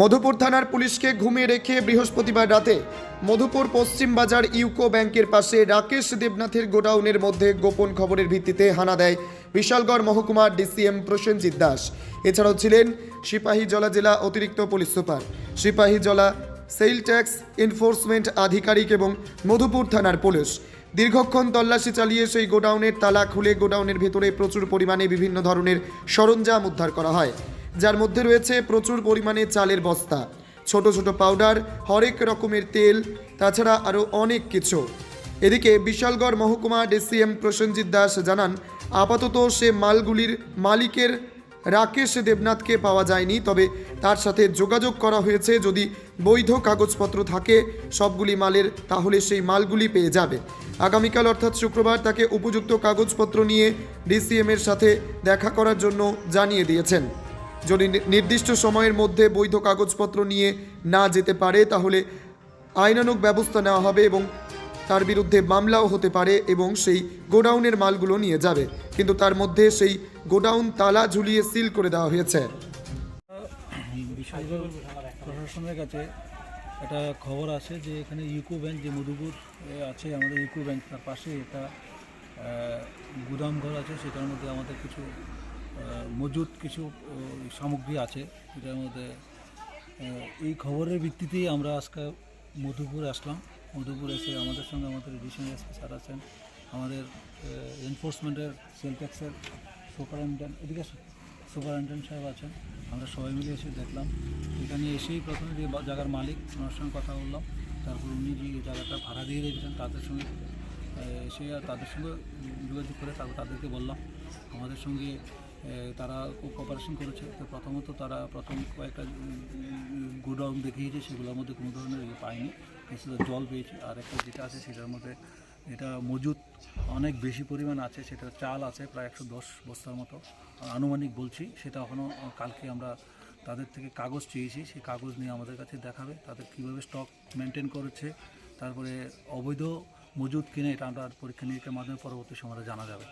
মধুপুর থানার পুলিশকে ঘুমিয়ে রেখে বৃহস্পতিবার রাতে মধুপুর পশ্চিম বাজার ইউকো ব্যাংকের পাশে রাকেশ দেবনাথের গোডাউনের মধ্যে গোপন খবরের ভিত্তিতে হানা দেয় বিশালগড় মহকুমার ডিসিএম প্রসেনজিৎ দাস। এছাড়াও ছিলেন সিপাহীজলা জেলা অতিরিক্ত police super. Sipahijala sales tax enforcement আধিকারিক এবং মধুপুর থানার পুলিশ। দীর্ঘক্ষণ তল্লাশি চালিয়ে সেই গোডাউনের তালা খুলে গোডাউনের ভেতরে প্রচুর পরিমাণে বিভিন্ন ধরনের সরঞ্জাম উদ্ধার করা হয়। যার মধ্যে রয়েছে প্রচুর পরিমাণে চালের বস্তা, ছোট ছোট পাউডার হরেক রকমের তেল, তাছাড়া আরও অনেক কিছু। এদিকে বিশালগড় মহকুমা ডিসিএম প্রসেনজিৎ দাস জানান, আপাতত সে মালগুলির মালিকের রাকেশ দেবনাথকে পাওয়া যায়নি, তবে তার সাথে যোগাযোগ করা হয়েছে, যদি বৈধ কাগজপত্র থাকে সবগুলি মালের, তাহলে সেই মালগুলি পেয়ে যাবে। আগামীকাল অর্থাৎ শুক্রবার তাকে উপযুক্ত কাগজপত্র নিয়ে ডিসিএমের সাথে দেখা করার জন্য জানিয়ে দিয়েছেন। যদি নির্দিষ্ট সময়ের মধ্যে বৈধ কাগজপত্র নিয়ে না যেতে পারে, তাহলে আইনানুগ ব্যবস্থা নেওয়া হবে এবং তার বিরুদ্ধে মামলাও হতে পারে এবং সেই গোডাউনের মালগুলো নিয়ে যাবে। কিন্তু তার মধ্যে সেই গোডাউন তালা ঝুলিয়ে সিল করে দেওয়া হয়েছে। প্রশাসনের কাছে একটা খবর আছে যে এখানে ইউকো ব্যাংক, যে মধুপুর আছে আমাদের ইউকো ব্যাংক, তার পাশে একটা গুদাম ঘর আছে, সেটার মধ্যে আমাদের কিছু মজুদ কিছু সামগ্রী আছে সেটার মধ্যে এই খবরের ভিত্তিতেই আমরা আজকে মধুপুর আসলাম। মধুপুর এসে আমাদের সঙ্গে আমাদের এডিশনাল এসপি স্যার আছেন, আমাদের এনফোর্সমেন্টের সেল ট্যাক্সের সুপারিনটেন্ডেন্ট এদিকে সুপারিনটেন্ডেন্ট সাহেব আছেন, আমরা সবাই মিলে এসে দেখলাম। এখানে এসেই প্রথমে যে জায়গার মালিক, ওনার সঙ্গে কথা বললাম, তারপর উনি যে জায়গাটা ভাড়া দিয়ে রেখেছেন তাদের সঙ্গে এসে আর তাদের সঙ্গে যোগাযোগ করে তারপর তাদেরকে বললাম। আমাদের সঙ্গে তারা খুব কপারেশন করেছে। তো প্রথমত তারা প্রথম কয়েকটা গোডাউন দেখিয়েছে, সেগুলোর মধ্যে কোনো ধরনের পাইনি কিছুটা জল পেয়েছি। আর একটা যেটা আছে, সেটার মধ্যে এটা মজুদ অনেক বেশি পরিমাণ আছে, সেটা চাল আছে, প্রায় একশো দশ বস্তার মতো। আনুমানিক বলছি, সেটা এখনও কালকে আমরা তাদের থেকে কাগজ চেয়েছি। সেই কাগজ নিয়ে আমাদের কাছে দেখাবে, তাদের কীভাবে স্টক মেনটেন করেছে। তারপরে অবৈধ মজুদ কিনে, এটা আমরা পরীক্ষা নিরীক্ষার মাধ্যমে পরবর্তী সময়ে জানা যাবে।